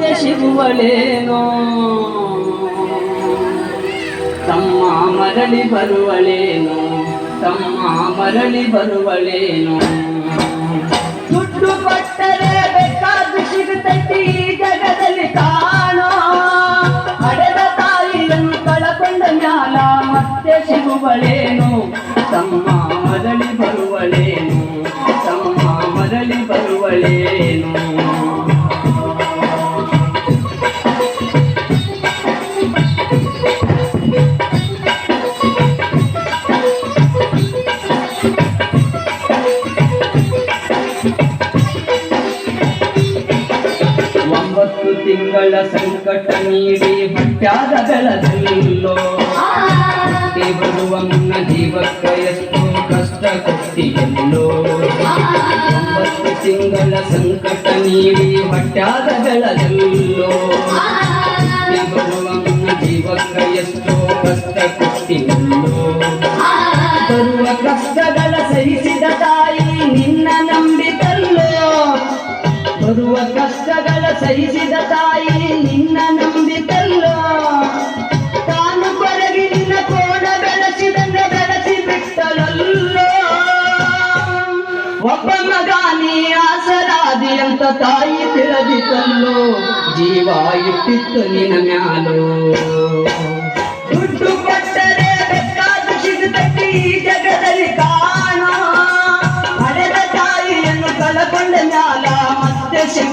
ಮತ್ತೆ ತಮ್ಮ ಮರಳಿ ಬರುವಳೇನು ತಮ್ಮ ಮರಳಿ ಬರುವಳೇನು. ದುಡ್ಡು ಕೊಟ್ಟರೆ ಬೇಕಾದ ಸಿಗುತ್ತೈತಿ. ಒಂಬತ್ತು ತಿಂಗಳ ಸಂಕಟ ನೀಡಿ ಹೊಟ್ಯಾದ ಬೆಳದಲ್ಲೋ ಹುಟ್ಟಿ ಬರುವ ಮುನ್ನ ಜೀವಕ್ಕ ಎಷ್ಟು ಕಷ್ಟ ಕೊಟ್ಟಿಯಲ್ಲೋ ಒಂಬತ್ತು ತಿಂಗಳ ಸಂಕಟ ನೀಡಿ ಹೊಟ್ಯಾದ ಬೆಳದಲ್ಲೋ ಹುಟ್ಟಿ ಬರುವ ಮುನ್ನ ಜೀವಕ್ಕ ಎಷ್ಟು ಕಷ್ಟ ಕೊಟ್ಟಿಯಲ್ಲೋ ಕಷ್ಟಗಳ ಸಹಿಸಿದ ತಾಯಿ, ನಿನ್ನ ನಂಬಿತಲ್ಲೋ ತಾನು ಕೊರಗಿ ನಿನ್ನ ಕೋಣ ಬೆಳೆಸಿದನ್ನು ಬೆಳೆಸಿ ಬಿಟ್ಟಲಲ್ಲೋ ಒಬ್ಬ ಮಗ ನೀ ಆಸರಾದಿ ಅಂತ ತಾಯಿ ತಿಳಿದಿತಲ್ಲೋ ಜೀವ ಇಟ್ಟಿತ್ತು ನಿನ್ನ ಮ್ಯಾಲೋ?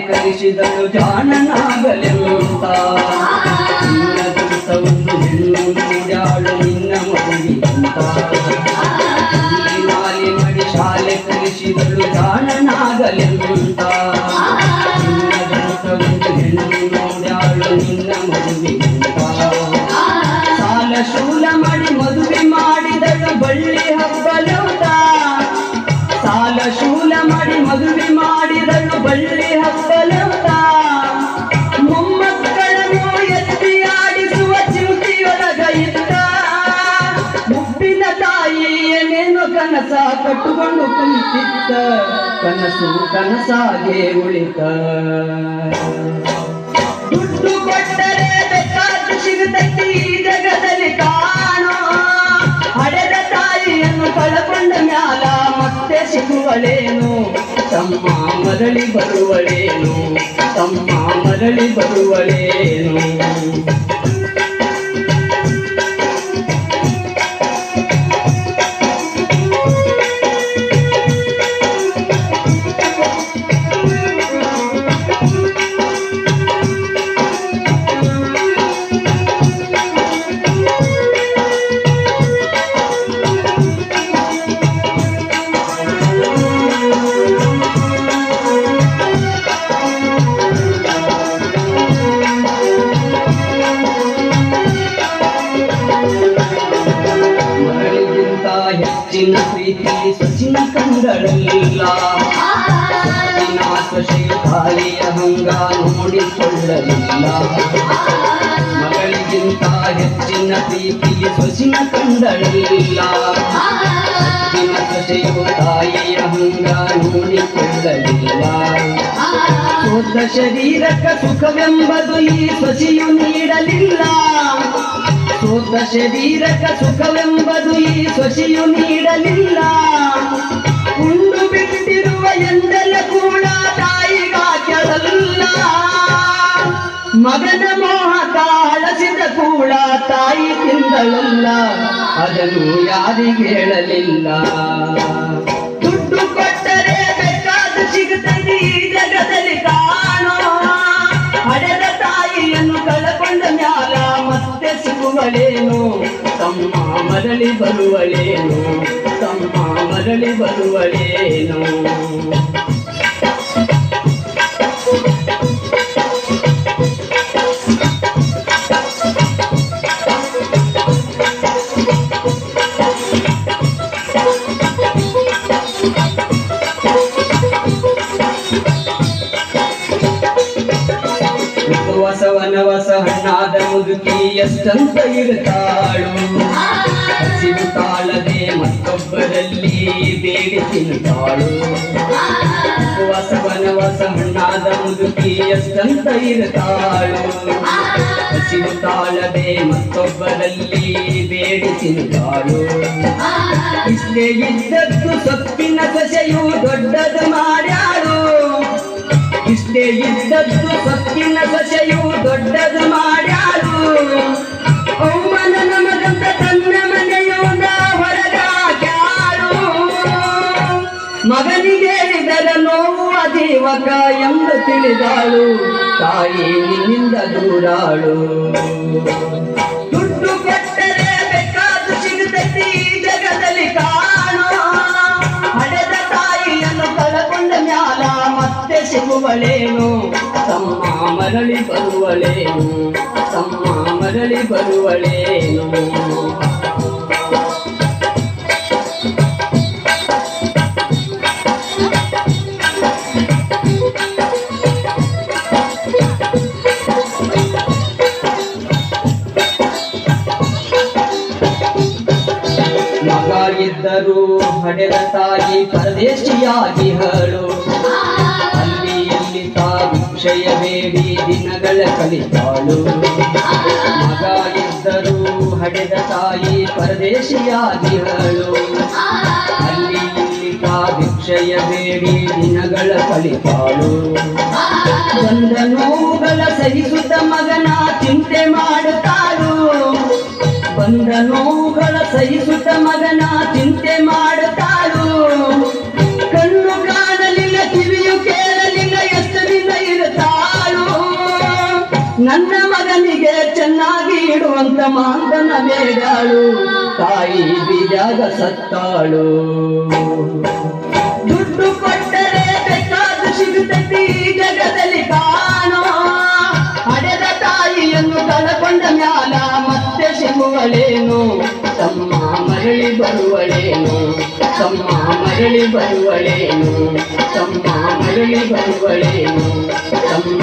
ಶಾಲೆ ಕಲಿಸಿದಳು ಜಾಣನಾಗಲೆಂತ. ನಿನ್ನ ಕೆಲಸವನ್ನು ಹೆಣ್ಣು ನೋಡಾಳು ನಿನ್ನ ಮಗುವಿಗಂತ. ಕೂಲಿ ನಾಲಿ ಮಾಡಿ ಶಾಲೆ ಕಲಿಸಿದಳು ಜಾಣನಾಗಲೆಂತ. ನಿನ್ನ ಕೆಲಸವನ್ನು ಹೆಣ್ಣು ನೋಡಾಳು ನಿನ್ನ ಕನಸು ಕನಸಾಗೆ ಉಳಿತ. ದುಡ್ಡು ಕೊಟ್ಟರೆ ಬೇಕಾದ್ದು ಸಿಗುತ್ತೈತಿ ಈ ಜಗದಲ್ಲಿ ಕಾಣೋ. ಹಡೆದ ತಾಯಿಯನ್ನು ಕಳಕೊಂಡ ಮ್ಯಾಲ ಮತ್ತೆ ಸಿಗುವಳೇನು? ತಮ್ಮ ಮರಳಿ ಬರುವಳೇನು? ತಮ್ಮ ಮರಳಿ ಬರುವಳೇನು? ಸಚಿನ ಕಂಡಳಲ್ಲ ಸಚಿನ ಸೊಸೆಯು ತಾಯಿಯ ಹಂಗ ನೋಡಿಕೊಳ್ಳಲಿಲ್ಲ ಮಗಳಿಗಿಂತ ಹೆಚ್ಚಿನ ಪ್ರೀತಿ ಸೊಸಿನ ಕಂಡಳಿಲ್ಲ ಸಚಿನ ಸೊಸೆಯು ತಾಯಿಯ ಹಂಗ ನೋಡಿಕೊಳ್ಳಲಿಲ್ಲ ಸೋತ ಶರೀರಕ ಸುಖವೆಂಬುದು ಈ ಸೊಸೆಯು ನೀಡಲಿಲ್ಲ ಸೋತ ಶರೀರಕ ಸುಖವೆಂಬುದು ಈ ಸೊಸೆಯು ನೀಡಲಿಲ್ಲ ಉಂಡು ಬಿಟ್ಟಿರುವ ಎಂದೆಲ್ಲ ಕೂಡ ತಾಯಿಗಾಕ್ಯದಲ್ಲ ಮಗನ ಮೋಹ ಕಾಳಸಿದ ಕೂಡ ತಾಯಿ ತಿಂದಳಲ್ಲ ಅದನ್ನು ಯಾರಿಗೆ ಹೇಳಲಿಲ್ಲ. ದುಡ್ಡು ಕೊಟ್ಟರೆ ಬೇಕಾದ ಸಿಗುತ್ತದೆ ಈ ಜಗದಲ್ಲಿ ಉಪವಾಸವನ ವಸ ಹಣ್ಣಾದ ಮುದುಕಿ ಎಷ್ಟಂತ ಇರುತ್ತಾಳು ಹಸಿವು ತಾಳದೆ ಮತ್ತೊಬ್ಬರಲ್ಲಿ ಬೇಡಿ ತಿನ್ನುತ್ತಾಳು. ವಸ ಹಣ್ಣಾದ ಮುದುಕಿ ಎಷ್ಟಂತ ಇರುತ್ತಾಳು ಹಸಿವು ತಾಳದೆ ಮತ್ತೊಬ್ಬರಲ್ಲಿ ಬೇಡಿ ತಿನ್ನುತ್ತಾಳು. ಇಷ್ಟೇ ಇದ್ದದ್ದು ಸೊಪ್ಪಿನ ಸಸೆಯು ದೊಡ್ಡದು ಮಾಡ್ಯಾಳು. ಇಷ್ಟೇ ಇದ್ದದ್ದು ಸೊಪ್ಪಿನ ಸಸೆಯು ದೊಡ್ಡದು ಮಾಡ್ಯಾರು ಅವಮಾನ ನಮಗಂತ ತನ್ನ ಮನೆಯೋದ ಹೊರಗಾಗ್ಯಾರು ಮಗನಿಗೆ ಇದರ ನೋವು ಅದೀವಕ ಎಂದು ತಿಳಿದಾಳು. ತಾಯಿ ನಿನ್ನಿಂದ ದೂರಾಳು. ದುಡ್ಡು ಸಿಗುವಳೇನು? ತಮ್ಮ ಮರಳಿ ಬರುವಳೇನು? ತಮ್ಮ ಮರಳಿ ಬರುವಳೇನು? ಮಗ ಇದ್ದರೂ ಹಡೆದ ತಾಯಿ ಪರದೇಶಿಯಾಗಿ ಹಳು ಬೇಡಿ ದಿನಗಳ ಕಲಿತಾಳು. ಮಗ ಇದ್ದರೂ ಹಡೆದ ತಾಯಿ ಪರದೇಶಿಯಾಗಿರಳು ಅಲ್ಲಿ ಇಲ್ಲಿ ತಾ ಭಿಕ್ಷಯ ಬೇಡಿ ದಿನಗಳ ಕಲಿತಾಳು. ಬಂದ ನೋವುಗಳ ಸಹಿಸುತ್ತ ಮಗನ ಚಿಂತೆ ಮಾಡುತ್ತಾಳು. ಬಂದ ನೋವುಗಳ ಸಹಿಸುತ್ತ ಮಗನ ಚಿಂತೆ ಮಾಡುತ್ತಾಳು. ಕಣ್ಣು ಮಾತನ ಬೇಡಾಳು ತಾಯಿ ಬೀಜಾಗ ಸತ್ತಾಳು. ದುಡ್ಡು ಕೊಟ್ಟರೆ ಬೇಕಾದ ಸಿಗುತ್ತೈತಿ ಈ ಜಗದಲ್ಲಿ ಕಾಣೋ ಹಡೆದ ತಾಯಿಯನ್ನು ಕಳಕೊಂಡ ಮ್ಯಾಲ ಮತ್ತೆ ಸಿಗುವಳೇನು ತಮ್ಮ ಮರಳಿ ಬರುವಳೇನು? ತಮ್ಮ ಮರಳಿ ಬರುವಳೇನು? ತಮ್ಮ ಮರಳಿ ಬರುವಳೇನು? ತಮ್ಮ